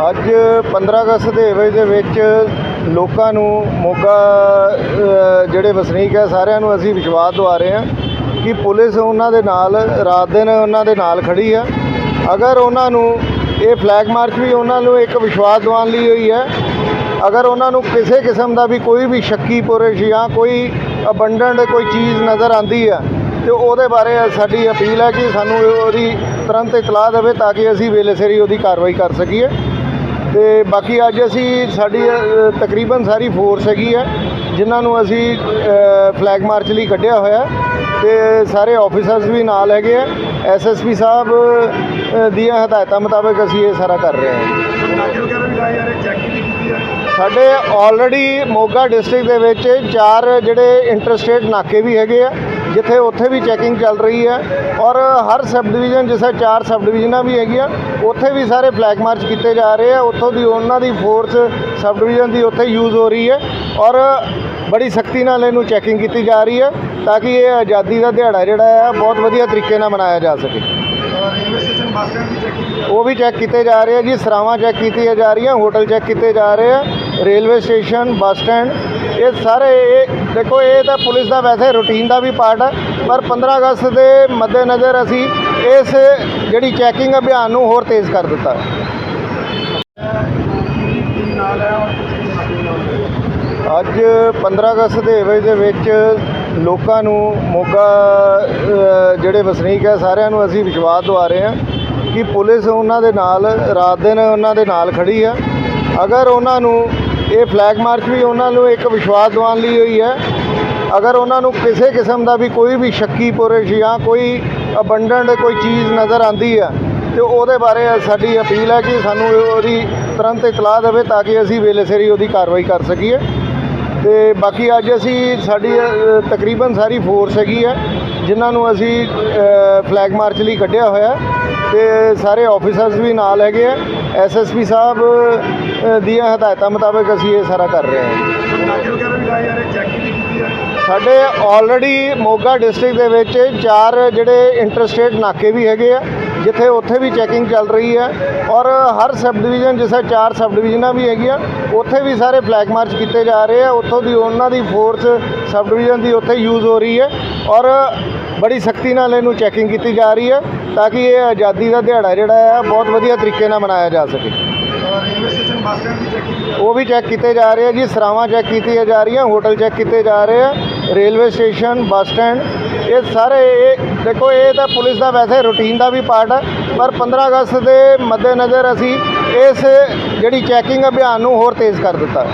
ਅੱਜ 15 ਅਗਸਤ ਦੇ ਵਜੇ ਦੇ ਵਿੱਚ ਲੋਕਾਂ ਨੂੰ ਮੋਗਾ ਜਿਹੜੇ ਵਸਨੀਕ ਹੈ ਸਾਰਿਆਂ ਨੂੰ ਅਸੀਂ ਵਿਸ਼ਵਾਸ ਦਵਾ ਰਹੇ ਹਾਂ ਕਿ ਪੁਲਿਸ ਉਹਨਾਂ ਦੇ ਨਾਲ, ਰਾਤ ਦਿਨ ਉਹਨਾਂ ਦੇ ਨਾਲ ਖੜੀ ਹੈ ਅਗਰ ਉਹਨਾਂ ਨੂੰ ਇਹ ਫਲੈਗ ਮਾਰਚ ਵੀ ਉਹਨਾਂ ਨੂੰ ਇੱਕ ਵਿਸ਼ਵਾਸ ਦਿਵਾਉਣ ਲਈ ਹੋਈ ਹੈ, ਅਗਰ ਉਹਨਾਂ ਨੂੰ ਕਿਸੇ ਕਿਸਮ ਦਾ ਵੀ ਕੋਈ ਵੀ ਸ਼ੱਕੀ ਪੁਰਸ਼ ਜਾਂ ਕੋਈ ਅਬੰਡੈਂਟ ਕੋਈ ਚੀਜ਼ ਨਜ਼ਰ ਆਂਦੀ ਹੈ ਤੇ ਉਹਦੇ ਬਾਰੇ ਸਾਡੀ ਅਪੀਲ ਹੈ ਕਿ ਸਾਨੂੰ ਉਹਦੀ ਤੁਰੰਤ ਇਤਲਾਹ ਦੇਵੇ ਤਾਂ ਕਿ ਅਸੀਂ ਵੇਲੇ ਸਿਰ ਹੀ ਉਹਦੀ ਕਾਰਵਾਈ ਕਰ ਸਕੀਏ। ਤੇ ਬਾਕੀ ਅੱਜ ਅਸੀਂ ਸਾਡੀ ਤਕਰੀਬਨ ਸਾਰੀ ਫੋਰਸ ਹੈਗੀ ਹੈ, ਜਿਨ੍ਹਾਂ ਨੂੰ ਅਸੀਂ ਫਲੈਗ ਮਾਰਚ ਲਈ ਕੱਢਿਆ ਹੋਇਆ ਤੇ ਸਾਰੇ ਆਫੀਸਰਸ ਵੀ ਨਾਲ ਹੈਗੇ ਆ ਐਸਐਸਪੀ ਸਾਹਿਬ ਦੀਆਂ ਹਦਾਇਤਾਂ ਮੁਤਾਬਕ ਅਸੀਂ ਇਹ ਸਾਰਾ ਕਰ ਰਹੇ ਹਾਂ। ਸਾਡੇ ਆਲਰੇਡੀ ਮੋਗਾ ਡਿਸਟ੍ਰਿਕਟ ਦੇ ਵਿੱਚ ਚਾਰ ਜਿਹੜੇ ਇੰਟਰਸਟੇਟ ਨਾਕੇ ਵੀ ਹੈਗੇ ਆ ਜਿੱਥੇ ਉੱਥੇ ਵੀ ਚੈਕਿੰਗ ਚੱਲ ਰਹੀ ਹੈ ਔਰ ਹਰ ਸਬ ਡਿਵੀਜ਼ਨ ਜਿਵੇਂ ਚਾਰ ਸਬ ਡਿਵੀਜ਼ਨਾਂ ਵੀ ਹੈਗੀਆਂ, ਉੱਥੇ ਵੀ ਸਾਰੇ ਫਲੈਗ ਮਾਰਚ ਕੀਤੇ ਜਾ ਰਹੇ ਆ। ਉੱਥੋਂ ਦੀ ਉਹਨਾਂ ਦੀ ਫੋਰਸ ਸਬ ਡਿਵੀਜ਼ਨ ਦੀ ਉੱਥੇ ਯੂਜ਼ ਹੋ ਰਹੀ ਹੈ ਔਰ ਬੜੀ ਸਖਤੀ ਨਾਲ ਇਹਨੂੰ ਚੈਕਿੰਗ ਕੀਤੀ ਜਾ ਰਹੀ ਹੈ ਤਾਂ ਕਿ ਇਹ ਆਜ਼ਾਦੀ ਦਾ ਦਿਹਾੜਾ ਜਿਹੜਾ ਹੈ, ਬਹੁਤ ਵਧੀਆ ਤਰੀਕੇ ਨਾਲ ਮਨਾਇਆ ਜਾ ਸਕੇ। ਉਹ ਵੀ ਚੈੱਕ ਕੀਤੇ ਜਾ ਰਹੇ ਆ ਜੀ, ਸਰਾਵਾਂ ਚੈੱਕ ਕੀਤੀਆਂ ਜਾ ਰਹੀਆਂ ਹੋਟਲ ਚੈੱਕ ਕੀਤੇ ਜਾ ਰਹੇ ਆ। ਰੇਲਵੇ ਸਟੇਸ਼ਨ, ਬੱਸ ਸਟੈਂਡ, ਇਹ ਸਾਰੇ ਇਹ ਦੇਖੋ, ਇਹ ਤਾਂ ਪੁਲਿਸ ਦਾ ਵੈਸੇ ਰੂਟੀਨ ਦਾ ਵੀ ਪਾਰਟ ਹੈ ਪਰ 15 ਅਗਸਤ ਦੇ ਮੱਦੇਨਜ਼ਰ ਅਸੀਂ ਇਸ ਜਿਹੜੀ ਚੈਕਿੰਗ ਅਭਿਆਨ ਨੂੰ ਹੋਰ ਤੇਜ਼ ਕਰ ਦਿੱਤਾ। ਅੱਜ 15 ਅਗਸਤ ਦੇ ਵਜੇ ਦੇ ਵਿੱਚ ਲੋਕਾਂ ਨੂੰ ਮੋਗਾ ਜਿਹੜੇ ਵਸਨੀਕ ਹੈ ਸਾਰਿਆਂ ਨੂੰ ਅਸੀਂ ਵਿਸ਼ਵਾਸ ਦਿਵਾ ਰਹੇ ਹਾਂ ਕਿ ਪੁਲਿਸ ਉਹਨਾਂ ਦੇ ਨਾਲ, ਰਾਤ ਦਿਨ ਉਹਨਾਂ ਦੇ ਨਾਲ ਖੜੀ ਹੈ ਅਗਰ ਉਹਨਾਂ ਨੂੰ ਇਹ ਫਲੈਗ ਮਾਰਚ ਵੀ ਉਹਨਾਂ ਨੂੰ ਇੱਕ ਵਿਸ਼ਵਾਸ ਦਿਵਾਉਣ ਲਈ ਹੋਈ ਹੈ। ਅਗਰ ਉਹਨਾਂ ਨੂੰ ਕਿਸੇ ਕਿਸਮ ਦਾ ਵੀ ਕੋਈ ਵੀ ਸ਼ੱਕੀ ਪੁਰਸ਼ ਜਾਂ ਕੋਈ ਅਬੰਡੈਂਟ ਕੋਈ ਚੀਜ਼ ਨਜ਼ਰ ਆਂਦੀ ਹੈ, ਤੇ ਉਹਦੇ ਬਾਰੇ ਸਾਡੀ ਅਪੀਲ ਹੈ ਕਿ ਸਾਨੂੰ ਉਹਦੀ ਤੁਰੰਤ ਇਤਲਾਹ ਦੇਵੇ ਤਾਂ ਕਿ ਅਸੀਂ ਵੇਲੇ ਸਿਰ ਹੀ ਉਹਦੀ ਕਾਰਵਾਈ ਕਰ ਸਕੀਏ। ਤੇ ਬਾਕੀ ਅੱਜ ਅਸੀਂ ਸਾਡੀ ਤਕਰੀਬਨ ਸਾਰੀ ਫੋਰਸ ਹੈਗੀ ਹੈ। ਜਿਨ੍ਹਾਂ ਨੂੰ ਅਸੀਂ ਫਲੈਗ ਮਾਰਚ ਲਈ ਕੱਢਿਆ ਹੋਇਆ ਤੇ ਸਾਰੇ ਆਫੀਸਰਸ ਵੀ ਨਾਲ ਹੈਗੇ ਆ। ਐਸਐਸਪੀ ਸਾਹਿਬ ਦੀਆਂ ਹਦਾਇਤਾਂ ਮੁਤਾਬਕ ਅਸੀਂ ਇਹ ਸਾਰਾ ਕਰ ਰਹੇ ਹਾਂ। ਸਾਡੇ ਆਲਰੇਡੀ ਮੋਗਾ ਡਿਸਟ੍ਰਿਕਟ ਦੇ ਵਿੱਚ ਚਾਰ ਜਿਹੜੇ ਇੰਟਰਸਟੇਟ ਨਾਕੇ ਵੀ ਹੈਗੇ ਆ ਜਿੱਥੇ ਉੱਥੇ ਵੀ ਚੈਕਿੰਗ ਚੱਲ ਰਹੀ ਹੈ ਔਰ ਹਰ ਸਬ ਡਿਵੀਜ਼ਨ ਜਿਵੇਂ ਚਾਰ ਸਬ ਡਿਵੀਜ਼ਨਾਂ ਵੀ ਹੈਗੀਆਂ, ਉੱਥੇ ਵੀ ਸਾਰੇ ਫਲੈਗ ਮਾਰਚ ਕੀਤੇ ਜਾ ਰਹੇ ਆ। ਉੱਥੋਂ ਦੀ ਉਹਨਾਂ ਦੀ ਫੋਰਸ ਸਬ ਡਿਵੀਜ਼ਨ ਦੀ ਉੱਥੇ ਯੂਜ਼ ਹੋ ਰਹੀ ਹੈ ਔਰ ਬੜੀ ਸਖਤੀ ਨਾਲ ਇਹਨੂੰ ਚੈਕਿੰਗ ਕੀਤੀ ਜਾ ਰਹੀ ਹੈ ਤਾਂ ਕਿ ਇਹ ਆਜ਼ਾਦੀ ਦਾ ਦਿਹਾੜਾ ਜਿਹੜਾ ਹੈ, ਬਹੁਤ ਵਧੀਆ ਤਰੀਕੇ ਨਾਲ ਮਨਾਇਆ ਜਾ ਸਕੇ। ਉਹ ਵੀ ਚੈੱਕ ਕੀਤੇ ਜਾ ਰਹੇ ਆ ਜੀ, ਸਰਾਵਾਂ ਚੈੱਕ ਕੀਤੀਆਂ ਜਾ ਰਹੀਆਂ ਹੋਟਲ ਚੈੱਕ ਕੀਤੇ ਜਾ ਰਹੇ ਆ ਰੇਲਵੇ ਸਟੇਸ਼ਨ ਬੱਸ ਸਟੈਂਡ ਇਹ ਸਾਰੇ ਇਹ ਦੇਖੋ, ਇਹ ਤਾਂ ਪੁਲਿਸ ਦਾ ਵੈਸੇ ਰੂਟੀਨ ਦਾ ਵੀ ਪਾਰਟ ਹੈ ਪਰ 15 ਅਗਸਤ ਦੇ ਮੱਦੇਨਜ਼ਰ ਅਸੀਂ ਇਸ ਜਿਹੜੀ ਚੈਕਿੰਗ ਅਭਿਆਨ ਨੂੰ ਹੋਰ ਤੇਜ਼ ਕਰ ਦਿੱਤਾ।